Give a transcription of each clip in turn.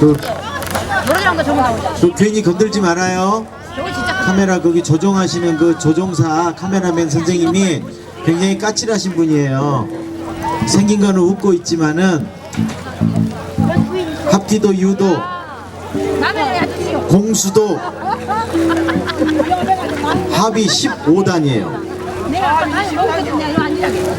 그, 노래랑 거 저거 나오자. 그 괜히 건들지 말아요. 저거 진짜 카메라 거기 조종하시는 그 조종사 카메라맨 선생님이 굉장히 까칠하신 분이에요. 생긴 거는 웃고 있지만은 합기도 유도 나는. 공수도 합이 15단이에요. 내가 아까 다 먹거든요. 이거 아니라고.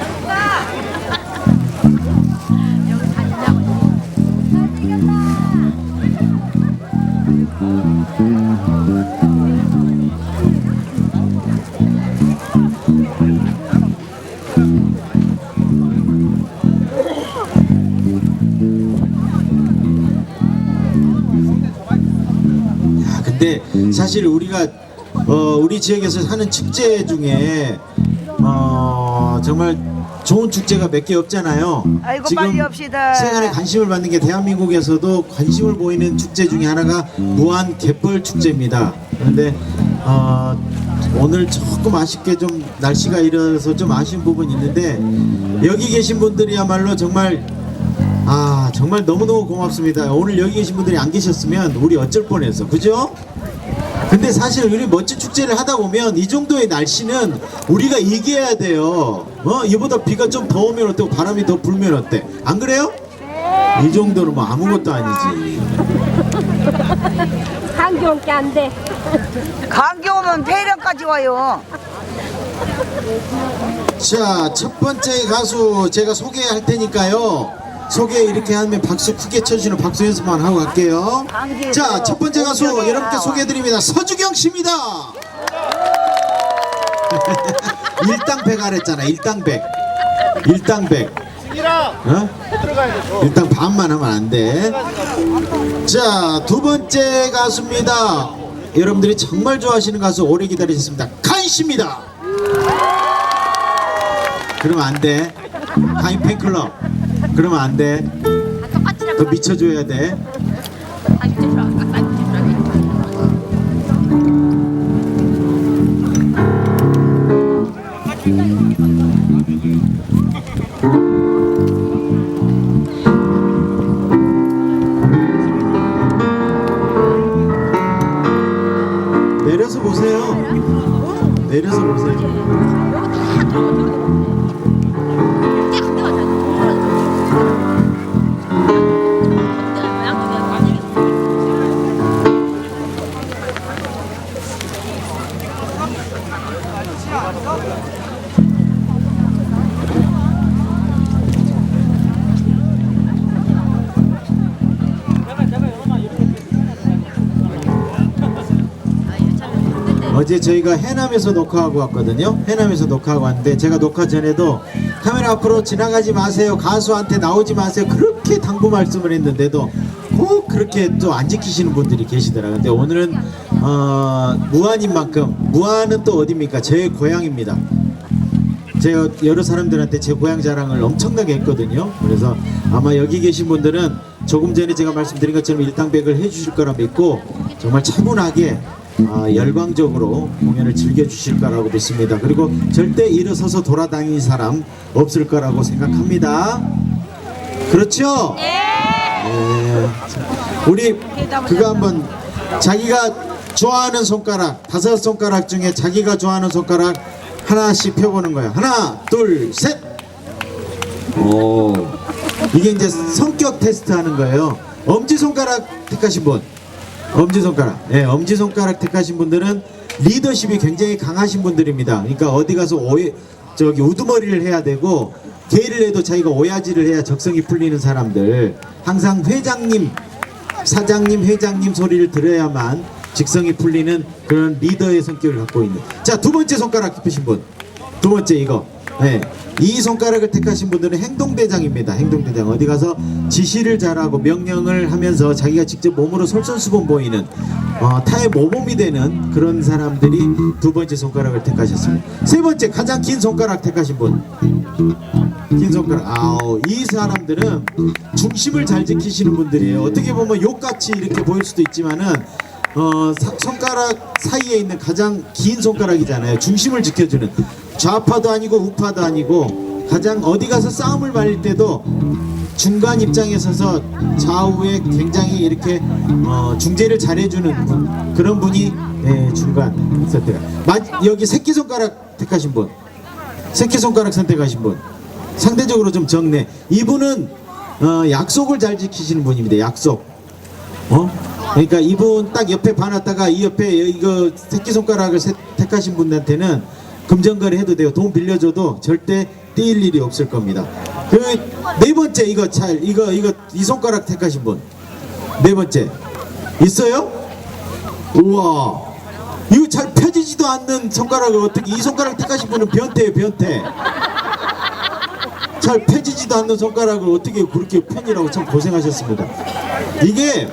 아, 근데 사실 우리가 어, 우리 지역에서 하는 축제 중에 어, 정말 좋은 축제가 몇 개 없잖아요. 아이고, 지금 빨리 합시다. 세간에 관심을 받는 게 대한민국에서도 관심을 보이는 축제 중에 하나가 무한 갯벌 축제입니다. 그런데 어, 오늘 조금 아쉽게 좀 날씨가 이래서 좀 아쉬운 부분이 있는데 여기 계신 분들이야말로 정말 아 정말 너무너무 고맙습니다. 오늘 여기 계신 분들이 안 계셨으면 우리 어쩔 뻔했어. 그죠? 근데 사실 우리 멋진 축제를 하다 보면 이 정도의 날씨는 우리가 이겨야 돼요. 어? 이보다 비가 좀 더 오면 어때고 바람이 더 불면 어때? 안 그래요? 이 정도는 뭐 아무것도 아니지. 감기 올 게 안 돼. 감기 오면 폐렴까지 와요. 자, 첫 번째 가수 제가 소개할 테니까요. 소개 이렇게 하면 박수 크게 쳐주시는 박수 연습만 하고 갈게요. 자, 첫 번째 가수 여러분께 소개해드립니다. 서주경 씨입니다. 일당백 하랬잖아. 일당백. 일당백. 어? 일당 반만 하면 안 돼. 자, 두 번째 가수입니다. 여러분들이 정말 좋아하시는 가수 오래 기다리셨습니다. 칸 씨입니다. 그러면 안 돼. 가인 팬클럽. 그러면 안 돼. 더 미쳐줘야 돼. 어제 저희가 해남에서 녹화하고 왔거든요. 해남에서 녹화하고 왔는데 제가 녹화 전에도 카메라 앞으로 지나가지 마세요. 가수한테 나오지 마세요. 그렇게 당부 말씀을 했는데도 꼭 그렇게 또 안 지키시는 분들이 계시더라고요. 근데 오늘은 어, 무안인 만큼 무안은 또 어디입니까? 제 고향입니다. 제가 여러 사람들한테 제 고향 자랑을 엄청나게 했거든요. 그래서 아마 여기 계신 분들은 조금 전에 제가 말씀드린 것처럼 일당백을 해주실 거라 믿고 정말 차분하게 아, 열광적으로 공연을 즐겨주실 거라고 믿습니다. 그리고 절대 일어서서 돌아다니는 사람 없을 거라고 생각합니다. 그렇죠? 네. 우리 그거 한번 자기가 좋아하는 손가락 다섯 손가락 중에 자기가 좋아하는 손가락 하나씩 펴보는 거예요. 하나, 둘, 셋. 오. 이게 이제 성격 테스트 하는 거예요. 엄지 손가락 택하신 분. 엄지 손가락. 예, 엄지 손가락 택하신 분들은 리더십이 굉장히 강하신 분들입니다. 그러니까 어디 가서 오해 저기 우두머리를 해야 되고 개를 해도 자기가 오야지를 해야 적성이 풀리는 사람들. 항상 회장님, 사장님, 회장님 소리를 들어야만 직성이 풀리는 그런 리더의 성격을 갖고 있는. 자, 두 번째 손가락 짚으신 분. 두 번째 이거. 네. 이 손가락을 택하신 분들은 행동대장입니다. 행동대장. 어디 가서 지시를 잘하고 명령을 하면서 자기가 직접 몸으로 솔선수범 보이는 어, 타의 모범이 되는 그런 사람들이 두 번째 손가락을 택하셨습니다. 세 번째 가장 긴 손가락 택하신 분. 긴 손가락. 아우, 이 사람들은 중심을 잘 지키시는 분들이에요. 어떻게 보면 욕같이 이렇게 보일 수도 있지만은 어, 사- 손가락 사이에 있는 가장 긴 손가락이잖아요. 중심을 지켜주는 좌파도 아니고 우파도 아니고 가장 어디 가서 싸움을 말릴 때도 중간 입장에 서서 좌우에 굉장히 이렇게 어, 중재를 잘해주는 분 그런 분이 예, 중간 선택. 마, 여기 새끼 손가락 택하신 분, 새끼 손가락 선택하신 분 상대적으로 좀 적네. 이분은 어, 약속을 잘 지키시는 분입니다. 약속. 어? 그러니까 이분 딱 옆에 봐놨다가 이 옆에 이거 새끼 손가락을 세- 택하신 분한테는 금전거래 해도 돼요. 돈 빌려줘도 절대 떼일 일이 없을 겁니다. 그네 번째 이거 잘 이거 이거 이 손가락 택하신 분. 네 번째 있어요? 우와 이거 잘 펴지지도 않는 손가락을 어떻게 이 손가락 택하신 분은 변태예요 변태. 잘 펴지지도 않는 손가락을 어떻게 그렇게 편이라고 참 고생하셨습니다. 이게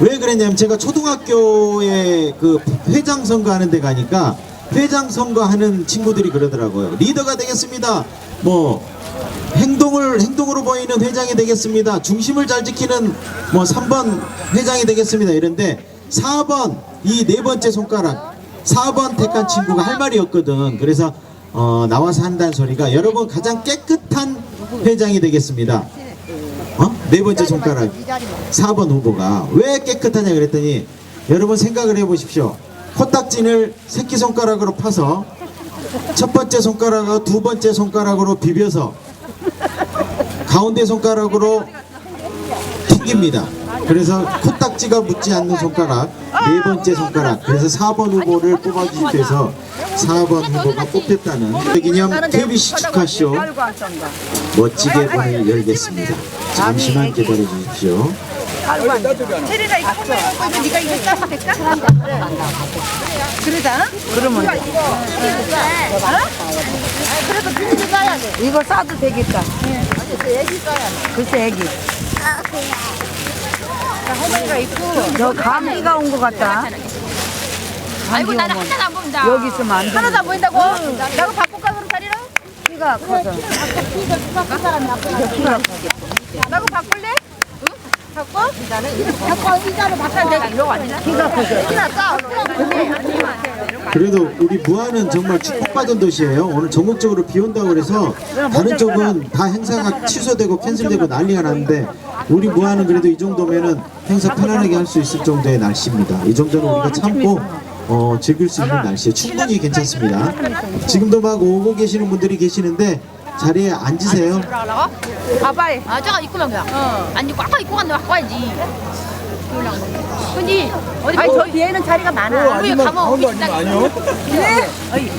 왜 그랬냐면 제가 초등학교에 그 회장 선거하는 데 가니까 회장 선거하는 친구들이 그러더라고요. 리더가 되겠습니다. 뭐 행동을 행동으로 보이는 회장이 되겠습니다. 중심을 잘 지키는 뭐 3번 회장이 되겠습니다. 이런데 4번 이 네 번째 손가락 4번 택한 친구가 할 말이 없거든. 그래서 어, 나와서 한다는 소리가 여러분 가장 깨끗한 회장이 되겠습니다. 어? 네 번째 손가락 4번 후보가 왜 깨끗하냐 그랬더니 여러분 생각을 해보십시오. 코딱지를 새끼손가락으로 파서 첫 번째 손가락과 두 번째 손가락으로 비벼서 가운데 손가락으로 튕깁니다. 그래서 코딱지가 묻지 않는 손가락 네 번째 손가락 그래서 4번 후보를 뽑아주시기 위해서 4번 후보가 뽑혔다는 기념 KBC 축하쇼. 멋지게 문을 열겠습니다. 잠시만 기다려 주십시오. 체리가 이거 콤매놓고 이거 네가 이거 싸서 될까? 그러다? 그러면 그래도 비닐을 싸야 돼. 이거 싸도 되겠다. 애기 싸야 돼. 글쎄 애기. 할머니가 있고. 저 감기가 온 것 같다. 아이고 나는 하나도 안 보인다. 여기 있으면 안 돼. 하나도 안 보인다고? 나가 바꿀까 그럼 자리랑? 키가 커서. 나가 바꿀래? 응? 바꿔? 바꿔 의자로 바꿔 내가 이러고 왔냐? 키가 커서. 키나 싸. 그래도 우리 무안은 정말 축복받은 도시예요. 오늘 전국적으로 비 온다고 그래서 다른 쪽은 다 행사가 취소되고 캔슬되고 난리가 났는데 우리 무안은 그래도 이 정도면은 행사 편안하게 할 수 있을 정도의 날씨입니다. 이 정도는 우리가 참고 어, 즐길 수 있는 날씨에 충분히 괜찮습니다. 지금도 막 오고 계시는 분들이 계시는데 자리에 앉으세요. 봐봐요. 아, 저가 입고 만 그냥. 어. 아니, 꽉 입고 간다, 와야지. 근데, 어디 아니, 저 뒤에는 자리가 많아. 범부에 가면 우리 진짜. 아니요? 네? 어이,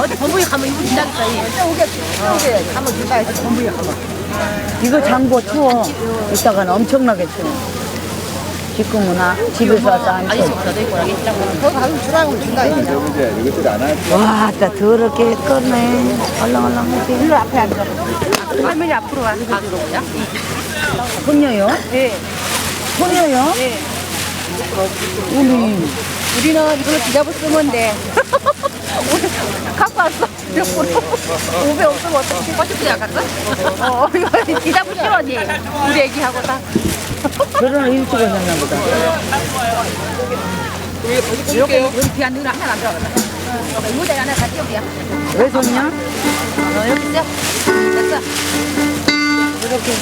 어디 범부에 가면 이거 진짜겠다. 오게, 오게. 가면 진짜 범부에 가면. 이거 잠궈 추워. 이따가는 엄청나게 추워. 지금은 아, 집에서 와서 안 아니, 추워. 지금 너도 있고, 여기 있다고. 거기 가면 주라고 준다, 이거. 와, 진짜 더럽게 껐네. 얼렁얼렁 하게. 일로 앞에 앉아. 할머니 앞으로 와. 가도록 야 손녀요? 네. 손녀요? 네. 우리. 우리는 이걸로 뒤잡아 쓰면 돼. 우리 갖고 왔어. 몇 프로? 5배 없으면 어떻게? 버스트 약갔어? 어, 이거 뒤잡아 싫어, 니. 우리 애기하고 다. 결혼을 일찍 하셨나 보다. 이렇게 여기 뒤안 넣으면 하나 안 들어가다. 내가 하나 같이 여기야. 왜 손녀? 어, 여기 있어. 됐어. 이렇게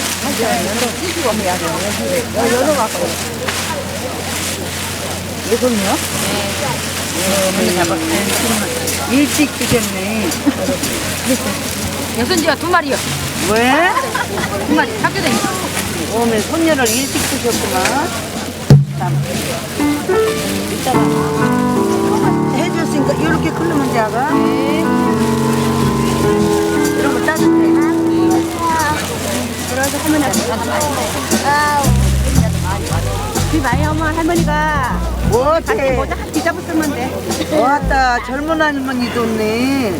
이거 뭐야? 여- 열어 갖고. 왜 손녀? 네. 일찍 주셨네. 여선지가 두 마리요. 왜? 두 마리. 학교 다니 오늘 손녀를 일찍 주셨구만. 참. 이따가 해줬으니까 이렇게 끓으면 돼가. 이런 거 따뜻해. 그래서 할머니한테 비 많이 오면 할머니가 뭐지? 모자 한 뒤잡아 쓰면 돼. 왔다 젊은 할머니도 없네.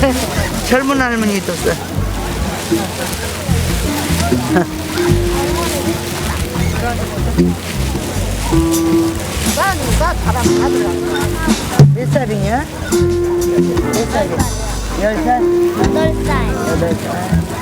젊은 할머니도 있어. 누가 누가 바람 받으라. 몇 살이냐? 몇 살이야? 열 살? 여덟 살. 여덟 살.